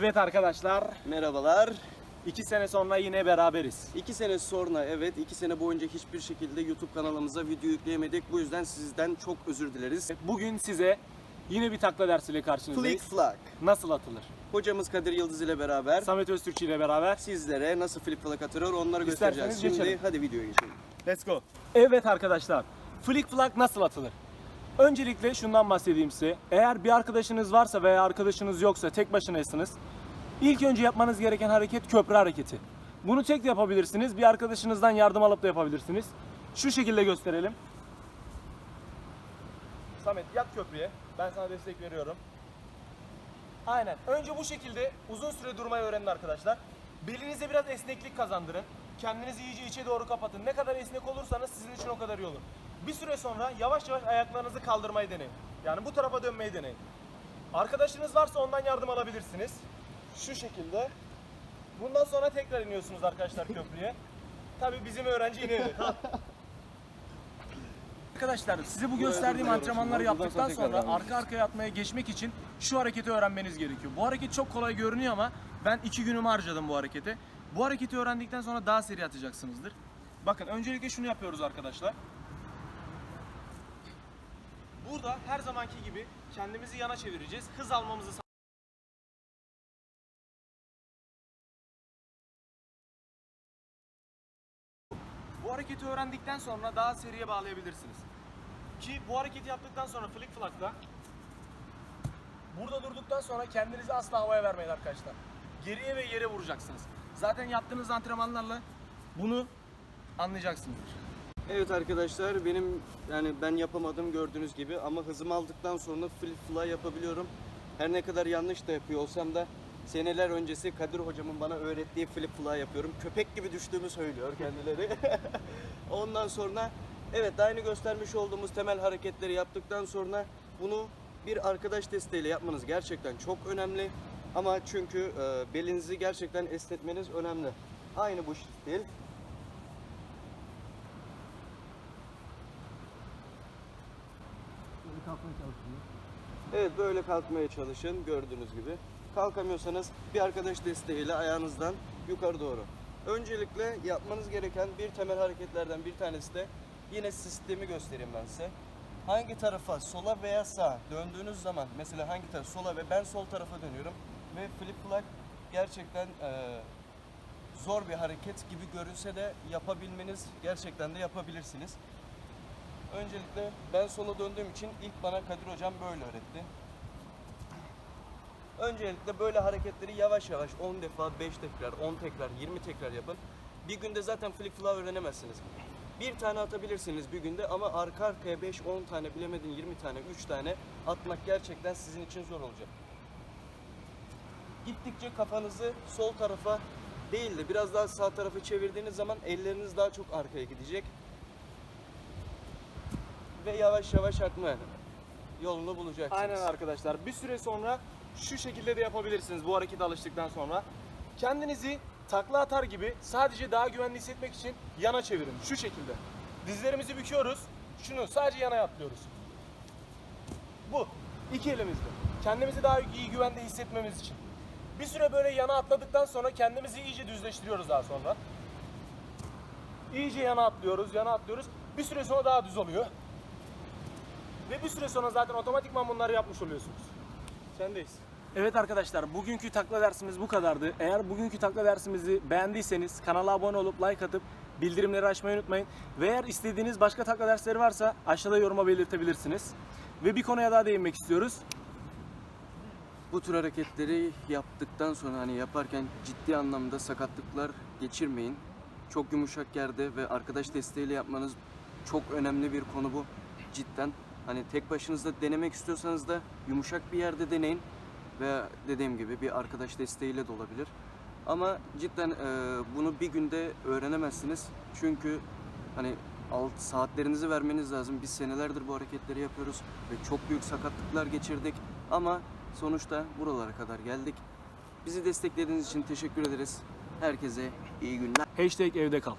Evet arkadaşlar, Merhabalar. iki sene sonra yine beraberiz. İki sene sonra evet iki sene boyunca hiçbir şekilde YouTube kanalımıza video yükleyemedik. Bu yüzden sizden çok özür dileriz. Bugün size yine bir takla dersiyle Flick karşınızdayız. Flag. Nasıl atılır? Hocamız Kadir Yıldız ile beraber Samet Öztürkçü ile beraber. sizlere nasıl flip flag atılır onları İsterseniz göstereceğiz. Şimdi geçelim. hadi videoya geçelim. Let's go. Evet arkadaşlar, flick flag nasıl atılır? Öncelikle şundan bahsedeyim size. Eğer bir arkadaşınız varsa veya arkadaşınız yoksa tek başınaysanız ilk önce yapmanız gereken hareket köprü hareketi. Bunu tek de yapabilirsiniz. Bir arkadaşınızdan yardım alıp da yapabilirsiniz. Şu şekilde gösterelim. Samet yat köprüye. Ben sana destek veriyorum. Aynen. Önce bu şekilde uzun süre durmayı öğrenin arkadaşlar. Belinize biraz esneklik kazandırın. Kendinizi iyice içe doğru kapatın. Ne kadar esnek olursanız sizin için o kadar iyi olur. Bir süre sonra yavaş yavaş ayaklarınızı kaldırmayı deneyin. Yani bu tarafa dönmeyi deneyin. Arkadaşınız varsa ondan yardım alabilirsiniz. Şu şekilde. Bundan sonra tekrar iniyorsunuz arkadaşlar köprüye. Tabii bizim öğrenci iniyor. Tamam. Arkadaşlar size bu gösterdiğim antrenmanları yaptıktan sonra arka arkaya atmaya geçmek için şu hareketi öğrenmeniz gerekiyor. Bu hareket çok kolay görünüyor ama ben iki günümü harcadım bu harekete. Bu hareketi öğrendikten sonra daha seri atacaksınızdır. Bakın öncelikle şunu yapıyoruz arkadaşlar. Burada her zamanki gibi kendimizi yana çevireceğiz. Hız almamızı Bu hareketi öğrendikten sonra daha seriye bağlayabilirsiniz. Ki bu hareketi yaptıktan sonra flick flag'da burada durduktan sonra kendinizi asla havaya vermeyin arkadaşlar. Geriye ve yere vuracaksınız. Zaten yaptığınız antrenmanlarla bunu anlayacaksınızdır. Evet arkadaşlar benim yani ben yapamadım gördüğünüz gibi ama hızımı aldıktan sonra flip fly yapabiliyorum. Her ne kadar yanlış da yapıyor olsam da seneler öncesi Kadir hocamın bana öğrettiği flip fly yapıyorum. Köpek gibi düştüğümü söylüyor kendileri. Ondan sonra evet aynı göstermiş olduğumuz temel hareketleri yaptıktan sonra bunu bir arkadaş desteğiyle yapmanız gerçekten çok önemli. Ama çünkü e, belinizi gerçekten esnetmeniz önemli. Aynı bu stil. Evet böyle kalkmaya çalışın gördüğünüz gibi. Kalkamıyorsanız bir arkadaş desteğiyle ayağınızdan yukarı doğru. Öncelikle yapmanız gereken bir temel hareketlerden bir tanesi de yine sistemi göstereyim ben size. Hangi tarafa sola veya sağa döndüğünüz zaman mesela hangi taraf sola ve ben sol tarafa dönüyorum ve flip flag gerçekten eee, zor bir hareket gibi görünse de yapabilmeniz gerçekten de yapabilirsiniz. Öncelikle ben sola döndüğüm için ilk bana Kadir hocam böyle öğretti. Öncelikle böyle hareketleri yavaş yavaş 10 defa, 5 tekrar, 10 tekrar, 20 tekrar yapın. Bir günde zaten flip flop öğrenemezsiniz. Bir tane atabilirsiniz bir günde ama arka arkaya 5-10 tane bilemedin 20 tane, 3 tane atmak gerçekten sizin için zor olacak. Gittikçe kafanızı sol tarafa değil de biraz daha sağ tarafa çevirdiğiniz zaman elleriniz daha çok arkaya gidecek ve yavaş yavaş atma yolunu bulacaksınız. Aynen arkadaşlar. Bir süre sonra şu şekilde de yapabilirsiniz bu harekete alıştıktan sonra. Kendinizi takla atar gibi sadece daha güvenli hissetmek için yana çevirin. Şu şekilde. Dizlerimizi büküyoruz. Şunu sadece yana atlıyoruz. Bu. iki elimizle. Kendimizi daha iyi güvende hissetmemiz için. Bir süre böyle yana atladıktan sonra kendimizi iyice düzleştiriyoruz daha sonra. İyice yana atlıyoruz, yana atlıyoruz. Bir süre sonra daha düz oluyor. Ve bir süre sonra zaten otomatikman bunları yapmış oluyorsunuz. Sendeyiz. Evet arkadaşlar bugünkü takla dersimiz bu kadardı. Eğer bugünkü takla dersimizi beğendiyseniz kanala abone olup like atıp bildirimleri açmayı unutmayın. Ve eğer istediğiniz başka takla dersleri varsa aşağıda yoruma belirtebilirsiniz. Ve bir konuya daha değinmek istiyoruz. Bu tür hareketleri yaptıktan sonra hani yaparken ciddi anlamda sakatlıklar geçirmeyin. Çok yumuşak yerde ve arkadaş desteğiyle yapmanız çok önemli bir konu bu. Cidden hani tek başınızda denemek istiyorsanız da yumuşak bir yerde deneyin veya dediğim gibi bir arkadaş desteğiyle de olabilir. Ama cidden e, bunu bir günde öğrenemezsiniz. Çünkü hani alt saatlerinizi vermeniz lazım. Biz senelerdir bu hareketleri yapıyoruz ve çok büyük sakatlıklar geçirdik. Ama sonuçta buralara kadar geldik. Bizi desteklediğiniz için teşekkür ederiz. Herkese iyi günler. Hashtag evde kal.